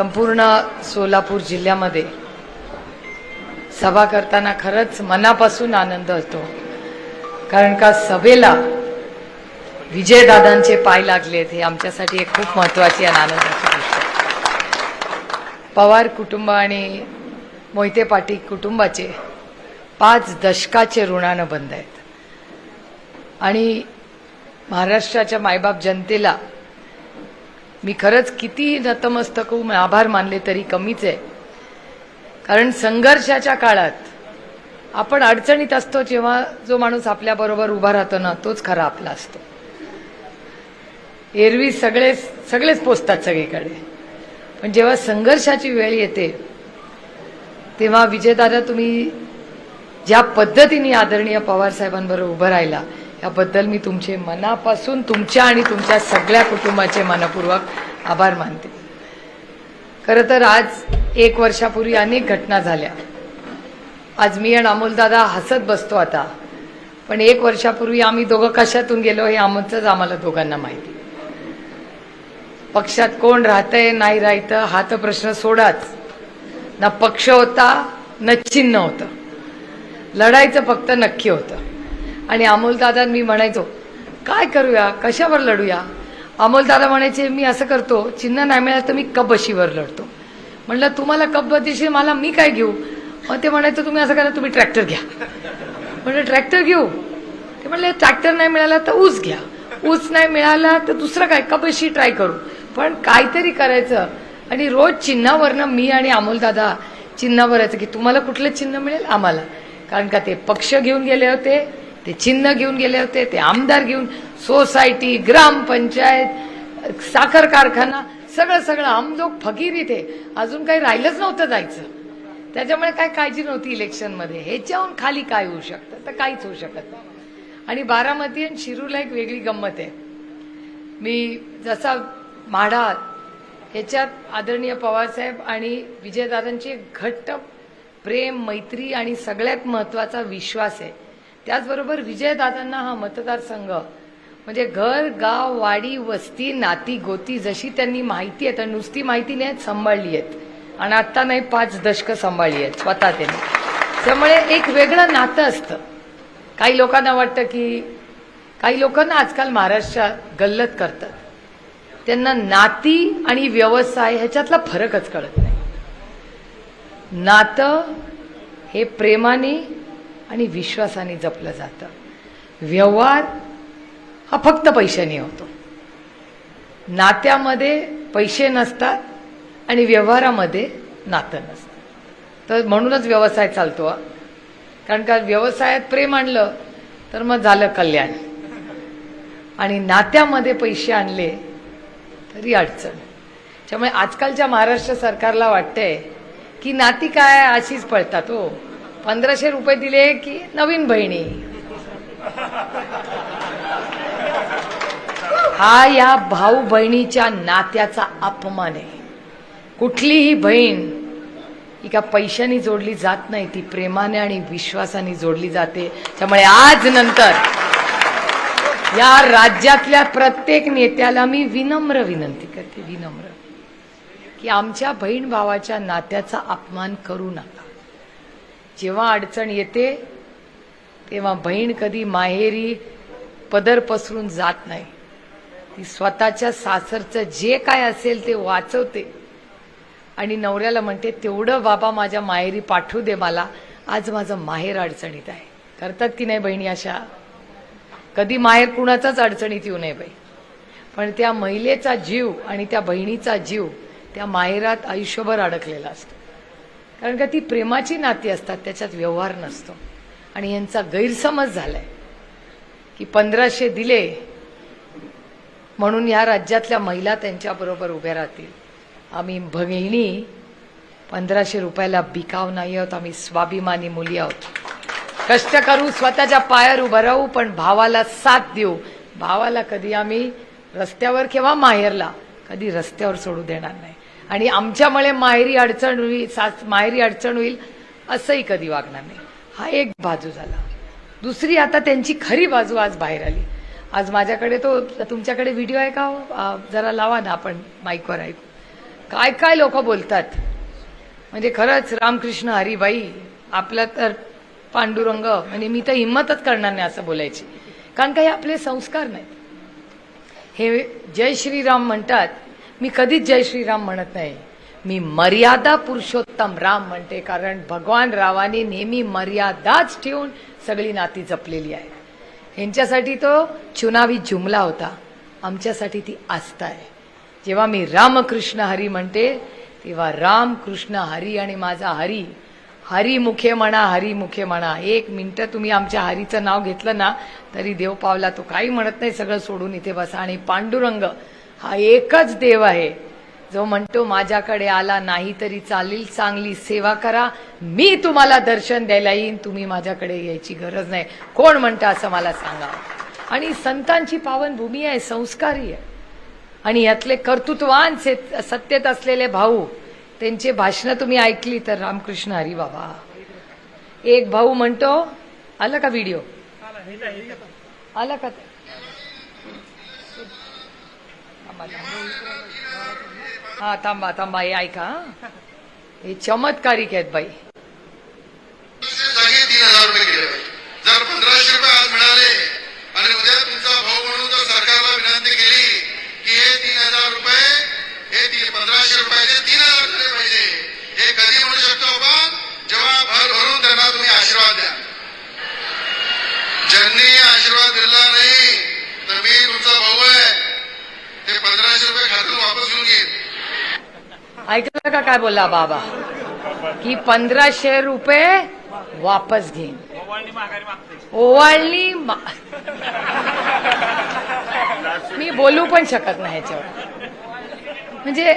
संपूर्ण सोलापूर जिल्ह्यामध्ये सभा करताना खरंच मनापासून आनंद होतो. कारण का सभेला विजयदादांचे पाय लागलेत हे आमच्यासाठी एक खूप महत्वाची आणि आनंदाची गोष्ट पवार कुटुंब आणि मोहिते पाटील कुटुंबाचे पाच दशकाचे ऋणानं बंद आहेत. आणि महाराष्ट्राच्या मायबाप जनतेला मी खरंच किती नतमस्तक होऊन आभार मानले तरी कमीच आहे. कारण संघर्षाच्या काळात आपण अडचणीत असतो जेव्हा जो माणूस आपल्याबरोबर उभा राहतो ना तोच खरा आपला असतो. एरवी सगळेच सगळेच पोचतात सगळीकडे. पण जेव्हा संघर्षाची वेळ येते तेव्हा विजयदादा तुम्ही ज्या पद्धतीने आदरणीय पवार साहेबांबरोबर उभं राहिला याबद्दल मी तुमचे मनापासून तुमच्या आणि तुमच्या सगळ्या कुटुंबाचे मनपूर्वक आभार मानते. खरं तर आज एक वर्षापूर्वी अनेक घटना झाल्या. आज मी आणि अमोलदादा हसत बसतो आता. पण एक वर्षापूर्वी आम्ही दोघं कशातून गेलो हे आमचंच आम्हाला दोघांना माहिती. पक्षात कोण राहतंय नाही राहतं हा तर प्रश्न सोडाच. ना पक्ष होता न चिन्ह होतं. लढायचं फक्त नक्की होतं. आणि अमोलदादा मी म्हणायचो काय करूया? कशावर लढूया? अमोलदादा म्हणायचे मी असं करतो चिन्ह नाही मिळालं तर मी कबशीवर लढतो. म्हणलं तुम्हाला कब्बशीशी मला मी काय घेऊ? मग ते म्हणायचं तुम्ही असं करा तुम्ही ट्रॅक्टर घ्या. म्हणलं ट्रॅक्टर घेऊ? ते म्हणले ट्रॅक्टर नाही मिळाला तर ऊस घ्या. ऊस नाही मिळाला तर दुसरं काय? कबशी ट्राय करू. पण काहीतरी करायचं. आणि रोज चिन्हावरनं मी आणि अमोलदादा चिन्हावर यायचं की तुम्हाला कुठलं चिन्ह मिळेल? आम्हाला. कारण का ते पक्ष घेऊन गेले होते. ते चिन्ह घेऊन गेले होते ते आमदार घेऊन सोसायटी ग्रामपंचायत साखर कारखाना सगळं सगळं. आम लोक फकीर इथे. अजून काही राहिलंच नव्हतं जायचं. त्याच्यामुळे काय काळजी नव्हती इलेक्शनमध्ये. ह्याच्याहून खाली काय होऊ शकतं? तर काहीच होऊ शकत नाही. आणि बारामती आणि शिरूरला एक वेगळी गंमत आहे. मी जसा माढा ह्याच्यात आदरणीय पवारसाहेब आणि विजयदादांची घट्ट प्रेम मैत्री आणि सगळ्यात महत्त्वाचा विश्वास आहे. त्याचबरोबर विजयदादांना हा मतदारसंघ. म्हणजे घर गाव वाडी वस्ती नाती गोती जशी त्यांनी माहिती आहे तर नुसती माहिती नाही सांभाळली आहेत. आणि आत्ता नाही पाच दशकं सांभाळली आहेत. स्वतः त्यांनी. त्यामुळे एक वेगळं नातं असतं. काही लोकांना वाटतं की काही लोकांना आजकाल महाराष्ट्रात गल्लत करतात. त्यांना नाती आणि व्यवसाय ह्याच्यातला फरकच कळत नाही. नातं हे प्रेमाने आणि विश्वासाने जपलं जातं. व्यवहार हा फक्त पैशाने होतो. नात्यामध्ये पैसे नसतात आणि व्यवहारामध्ये नातं नसतं. तर म्हणूनच व्यवसाय चालतो कारण का व्यवसायात प्रेम आणलं तर मग झालं कल्याण. आणि नात्यामध्ये पैसे आणले तरी अडचण. त्यामुळे आजकालच्या महाराष्ट्र सरकारला वाटतंय की नाती काय अशीच पळतात हो. पंधराशे रुपये दिले की नवीन बहिणी. हा या भाऊ बहिणीच्या नात्याचा अपमान आहे. कुठलीही बहीण ही का पैशाने जोडली जात नाही ती प्रेमाने आणि विश्वासाने जोडली जाते. त्यामुळे आज नंतर या राज्यातल्या प्रत्येक नेत्याला मी विनम्र विनंती करते विनम्र की आमच्या बहीण भावाच्या नात्याचा अपमान करू नका. जेव्हा अडचण येते तेव्हा बहीण कधी माहेरी पदर पसरून जात नाही. ती स्वतःच्या सासरचं जे काय असेल ते वाचवते. आणि नवऱ्याला म्हणते तेवढं बाबा माझ्या माहेरी पाठवू दे मला. आज माझं माहेर अडचणीत आहे. करतात की नाही बहिणी अशा? कधी माहेर कुणाचाच अडचणीत येऊ नये बाई. पण त्या महिलेचा जीव आणि त्या बहिणीचा जीव त्या माहेरात आयुष्यभर अडकलेला असतो. कारण का ती प्रेमाची नाती असतात त्याच्यात व्यवहार नसतो. आणि यांचा गैरसमज झालाय की पंधराशे दिले म्हणून या राज्यातल्या महिला त्यांच्याबरोबर उभ्या राहतील. आम्ही भगिणी पंधराशे रुपयाला बिकाव नाही आहोत आम्ही स्वाभिमानी मुली आहोत. कष्ट करू स्वतःच्या पायावर उभं राहू पण भावाला साथ देऊ. भावाला कधी आम्ही रस्त्यावर किंवा माहेरला कधी रस्त्यावर सोडू देणार नाही. आणि आमच्यामुळे माहेरी अडचण होईल सास माहेरी अडचण होईल असंही कधी वागणार नाही. हा एक बाजू झाला. दुसरी आता त्यांची खरी बाजू आज बाहेर आली. आज माझ्याकडे तो तुमच्याकडे व्हिडिओ आहे का हो? जरा लावा ना आपण माईकवर ऐकू. काय काय लोक बोलतात? म्हणजे खरंच रामकृष्ण हरिबाई आपला तर पांडुरंग म्हणजे मी तर हिंमतच करणार नाही असं बोलायची. कारण काही आपले संस्कार नाहीत. हे जय श्रीराम म्हणतात मी कधीच जय श्रीराम म्हणत नाही. मी मर्यादा पुरुषोत्तम राम म्हणते कारण भगवान रावाने नेहमी मर्यादाच ठेवून सगळी नाती जपलेली आहे ह्यांच्यासाठी तो चुनावी जुमला होता. आमच्यासाठी ती आस्था आहे. जेव्हा मी रामकृष्ण हरी म्हणते तेव्हा राम कृष्ण हरी आणि माझा हरी हरी मुखे म्हणा हरी मुखे म्हणा. एक मिनटं तुम्ही आमच्या हरीचं नाव घेतलं ना तरी देव पावला तो काही म्हणत नाही सगळं सोडून इथे बसा. आणि पांडुरंग हा एकच देव आहे. जो म्हणतो माझ्याकडे आला नाही तरी चालेल चांगली सेवा करा. मी तुम्हाला दर्शन द्यायला येईन तुम्ही माझ्याकडे यायची गरज नाही. कोण म्हणतं असं मला सांगा. आणि संतांची पावनभूमी आहे संस्कारी आहे. आणि यातले कर्तृत्वान से- सत्तेत असलेले भाऊ त्यांचे भाषणं तुम्ही ऐकली तर रामकृष्ण हरी बाबा. एक भाऊ म्हणतो आलं का व्हिडिओ आलं का? हा थांबा थांबा हे ऐका हे. चमत्कारिक आहेत बाई. तीन हजार रुपये केले पाहिजे जर पंधराशे रुपये आज मिळाले आणि उद्या तुमचा भाऊ म्हणून जर सरकारला विनंती केली की हे तीन हजार रुपये हे पंधराशे रुपयाचे तीन हजार झाले पाहिजे. हे कधी म्हणू शकतो आपण जेव्हा भर भरून त्यांना तुम्ही आशीर्वाद द्या. ज्यांनी आशीर्वाद दिला नाही तर मी तुमचा भाऊ आहे ते पंधराशे रुपये खात्यातून वापस घेऊन घेईन ऐकलं का काय बोलला बाबा? की पंधराशे रुपये वापस घेईन. ओवाळणी मी बोलू पण शकत नाही ह्याच्यावर. म्हणजे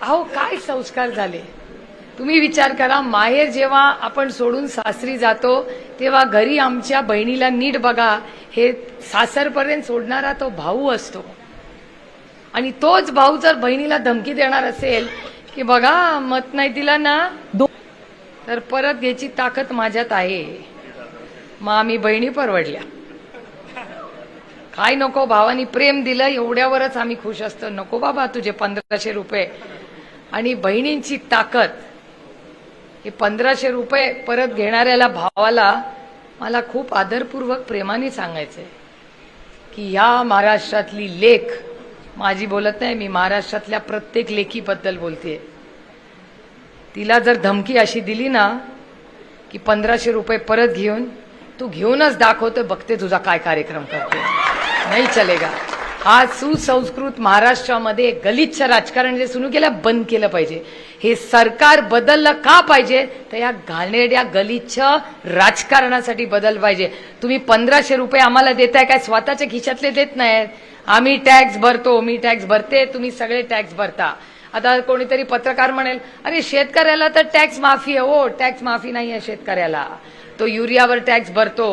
अहो काय संस्कार झाले? तुम्ही विचार करा माहेर जेव्हा आपण सोडून सासरी जातो तेव्हा घरी आमच्या बहिणीला नीट बघा हे सासरपर्यंत सोडणारा तो भाऊ असतो. आणि तोच भाऊ जर बहिणीला धमकी देणार असेल की बघा मत नाही दिला ना? तर परत घ्यायची ताकद माझ्यात आहे. मग आम्ही बहिणी परवडल्या. काय नको भावानी प्रेम दिलं एवढ्यावरच आम्ही खुश असतो. नको बाबा तुझे पंधराशे रुपये. आणि बहिणींची ताकद हे पंधराशे रुपये परत घेणाऱ्याला भावाला मला खूप आदरपूर्वक प्रेमाने सांगायचंय की ह्या महाराष्ट्रातली लेख माझी बोलत नाही मी महाराष्ट्रातल्या प्रत्येक लेखीबद्दल बोलते तिला जर धमकी अशी दिली ना की पंधराशे रुपये परत घेऊन तू घेऊनच दाखवतो बघते तुझा काय कार्यक्रम करते. नाही चलेगा. हा सुसंस्कृत महाराष्ट्रामध्ये गलिच्छ राजकारण जे सुरू केलं बंद केलं पाहिजे. हे सरकार बदललं का पाहिजे? तर या घाणेरड्या गलिच्छ राजकारणासाठी बदल पाहिजे. तुम्ही पंधराशे रुपये आम्हाला देताय काय स्वतःच्या खिशातले देत नाहीत? आम्ही टॅक्स भरतो मी टॅक्स भरते तुम्ही सगळे टॅक्स भरता. आता कोणीतरी पत्रकार म्हणेल अरे शेतकऱ्याला तर टॅक्स माफी आहे. हो टॅक्स माफी नाही आहे शेतकऱ्याला. तो युरियावर टॅक्स भरतो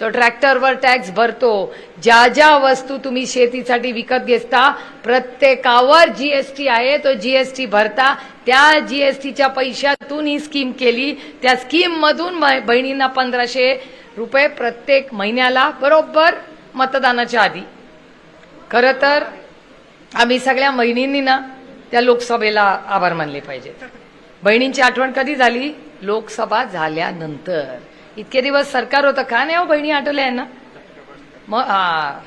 तो ट्रॅक्टरवर टॅक्स भरतो. ज्या ज्या वस्तू तुम्ही शेतीसाठी विकत घेता प्रत्येकावर जीएसटी आहे तो जीएसटी भरता. त्या जीएसटीच्या पैशातून ही स्कीम केली. त्या स्कीम मधून बहिणींना पंधराशे रुपये प्रत्येक महिन्याला बरोबर मतदानाच्या आधी. खरं तर आम्ही सगळ्या बहिणींनी ना त्या लोकसभेला आभार मानले पाहिजेत. बहिणींची आठवण कधी झाली? लोकसभा झाल्यानंतर. इतके दिवस सरकार होतं का नाही हो बहिणी आठवल्या आहे ना मग हा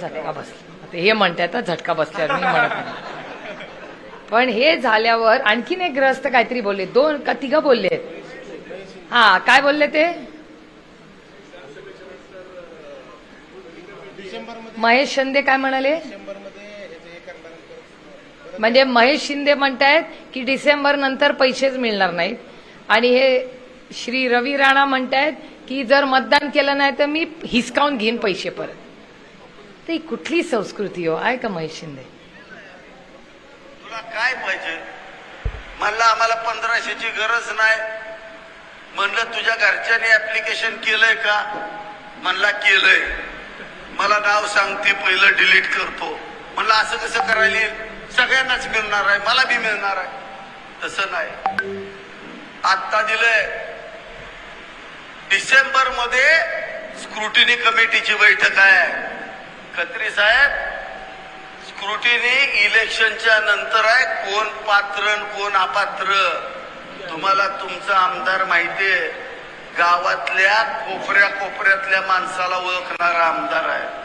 झटका बसला. हे म्हणतात झटका बसल्यावर मी म्हणत नाही. पण हे झाल्यावर आणखीन एक ग्रस्त काहीतरी बोलले. दोन का तिघं बोलले हा काय बोलले ते? महेश शिंदे काय म्हणाले? म्हणजे महेश शिंदे म्हणतायत की डिसेंबर नंतर पैसेच मिळणार नाहीत. आणि हे श्री रवी राणा म्हणतायत की जर मतदान केलं नाही तर मी हिसकावून घेईन पैसे परत. तर ही कुठली संस्कृती हो? आहे का महेश शिंदे? तुला काय पाहिजे? म्हणलं आम्हाला पंधराशेची गरज नाही. म्हणलं तुझ्या घरच्याने ऍप्लिकेशन केलंय का? म्हणला केलंय. मला नाव सांगते पहिलं डिलीट करतो. म्हणलं असं कसं करायला येईल? सगळ्यांनाच मिळणार आहे मला बी मिळणार आहे. तसं नाही. आत्ता दिलंय. डिसेंबरमध्ये स्क्रुटिनी कमिटीची बैठक आहे. खत्री साहेब स्क्रुटिनी इलेक्शनच्या नंतर आहे. कोण पात्र आणि कोण अपात्र? तुम्हाला तुमचा आमदार माहितीये गावातल्या कोपऱ्या कोपऱ्यातल्या माणसाला ओळखणारा आमदार आहे.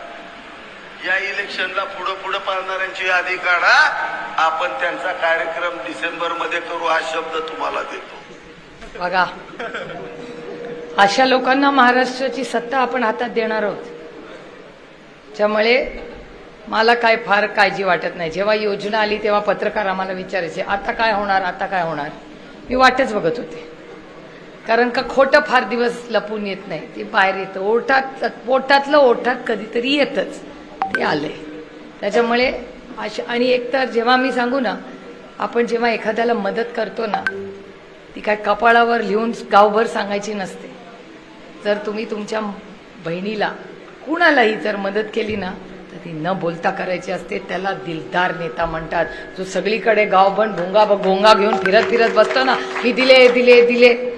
या इलेक्शनला पुढं पुढं पाळणाऱ्यांची यादी काढा. आपण त्यांचा कार्यक्रम डिसेंबरमध्ये करू हा शब्द तुम्हाला देतो. बघा अशा लोकांना महाराष्ट्राची सत्ता आपण हातात देणार आहोत. त्यामुळे मला काय फार काळजी वाटत नाही. जेव्हा योजना आली तेव्हा पत्रकार आम्हाला विचारायचे आता काय होणार? आता काय होणार? मी वाटच बघत होते. कारण का खोटं फार दिवस लपून येत नाही. ते बाहेर येतं. ओठात पोटातलं ओठात कधीतरी येतच. ते आलंय. त्याच्यामुळे अशा आणि एकतर जेव्हा मी सांगू ना आपण जेव्हा एखाद्याला मदत करतो ना ती काय कपाळावर लिहून गावभर सांगायची नसते. जर तुम्ही तुमच्या बहिणीला कुणालाही जर मदत केली ना तर ती न बोलता करायची असते. त्याला दिलदार नेता म्हणतात. जो सगळीकडे गावभर भोंगा भोंगा घेऊन फिरत फिरत बसतो ना मी दिले दिले दिले.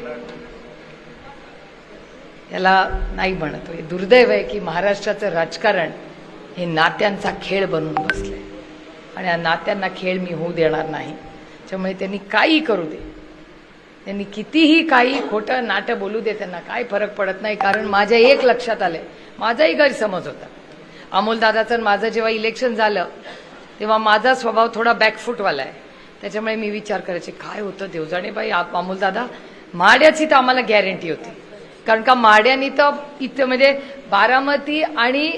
त्याला नाही म्हणत. हे दुर्दैव आहे की महाराष्ट्राचं राजकारण हे नात्यांचा खेळ बनून बसले आणि या नात्यांना खेळ मी होऊ देणार नाही. त्यामुळे त्यांनी काही करू दे. त्यांनी कितीही काही खोटं नाटं बोलू दे त्यांना काय फरक पडत नाही. कारण माझ्या एक लक्षात आलंय. माझाही गैरसमज होता. अमोल दादाचं माझं जेव्हा इलेक्शन झालं तेव्हा माझा स्वभाव थोडा बॅकफुटवाला आहे. त्याच्यामुळे मी विचार करायचे काय होतं देवजाणे बाई अमोल दादा माड्याची तर आम्हाला गॅरंटी होती. कारण का माड्यानी तर इथं म्हणजे बारामती आणि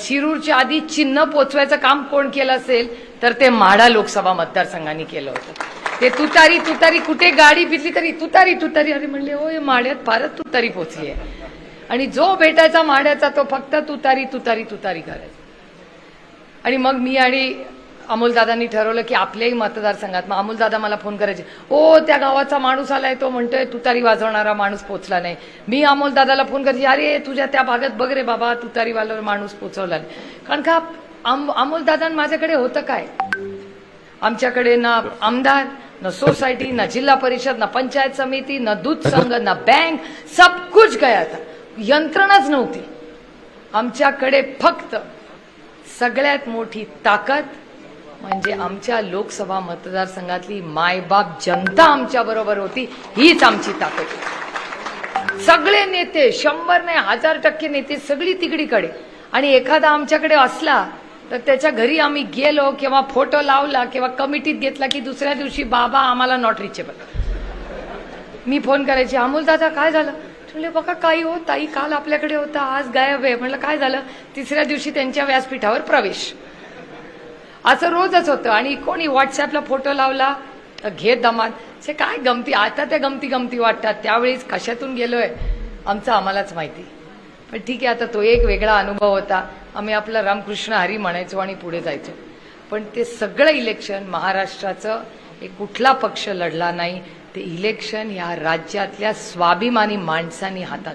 शिरूरच्या आधी चिन्ह पोचवायचं काम कोण केलं असेल तर ते माढा लोकसभा मतदारसंघाने केलं होतं. ते तुतारी तुतारी कुठे गाडी फिरली तरी तुतारी तुतारी अरे म्हणले हो माड्यात फारच तुतारी पोचली आहे. आणि जो भेटायचा माड्याचा तो फक्त तुतारी तुतारी तुतारी करायचा. आणि मग मी आणि अमोलदादांनी ठरवलं की आपल्याही मतदारसंघात. मग अमोलदादा मला फोन करायचे ओ त्या गावाचा माणूस आलाय तो म्हणतोय तुतारी वाजवणारा माणूस पोचला नाही. मी अमोलदादाला फोन करायचे अरे तुझ्या त्या भागात बघ रे बाबा तुतारीवाल्यावर माणूस पोचवला नाही. कारण का अम अमोलदादा माझ्याकडे होतं काय? आमच्याकडे ना आमदार न सोसायटी ना जिल्हा परिषद ना पंचायत समिती न दूध संघ ना बँक सब कुछ गया था. यंत्रणाच नव्हती. आमच्याकडे फक्त सगळ्यात मोठी ताकद म्हणजे आमच्या लोकसभा मतदारसंघातली मायबाप जनता आमच्या बरोबर होती हीच आमची ताकद सगळे नेते शंभर नाही हजार टक्के नेते सगळी तिकडीकडे आणि एखादा आमच्याकडे असला तर त्याच्या घरी आम्ही गेलो किंवा फोटो लावला किंवा कमिटीत घेतला की दुसऱ्या दिवशी बाबा आम्हाला नॉट रिचेबल मी फोन करायची अमोल दादा काय झालं? म्हणले बघा काही हो ताई काल आपल्याकडे होता आज गायब आहे. म्हणलं काय झालं? तिसऱ्या दिवशी त्यांच्या व्यासपीठावर प्रवेश. असं रोजच होतं. आणि कोणी व्हॉट्सअपला फोटो लावला तर घे दमान ते काय गमती आता त्या गमती गमती वाटतात. त्यावेळीच कशातून गेलोय आमचं आम्हालाच माहिती. पण ठीक आहे आता तो एक वेगळा अनुभव होता. आम्ही आपलं रामकृष्ण हरी म्हणायचो आणि पुढे जायचो. पण ते सगळं इलेक्शन महाराष्ट्राचं हे कुठला पक्ष लढला नाही ते इलेक्शन या राज्यातल्या स्वाभिमानी माणसांनी हातात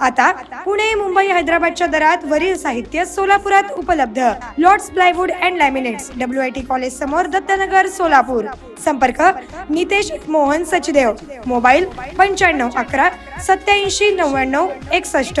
आता पुणे मुंबई हैदराबादच्या दरात वरील साहित्य सोलापुरात उपलब्ध. Lords plywood and laminates W I T college समोर दत्तनगर सोलापूर. संपर्क नितेश मोहन सचदेव. मोबाईल पंच्याण्णव अकरा सत्याऐंशी नव्याण्णव एकसष्ट.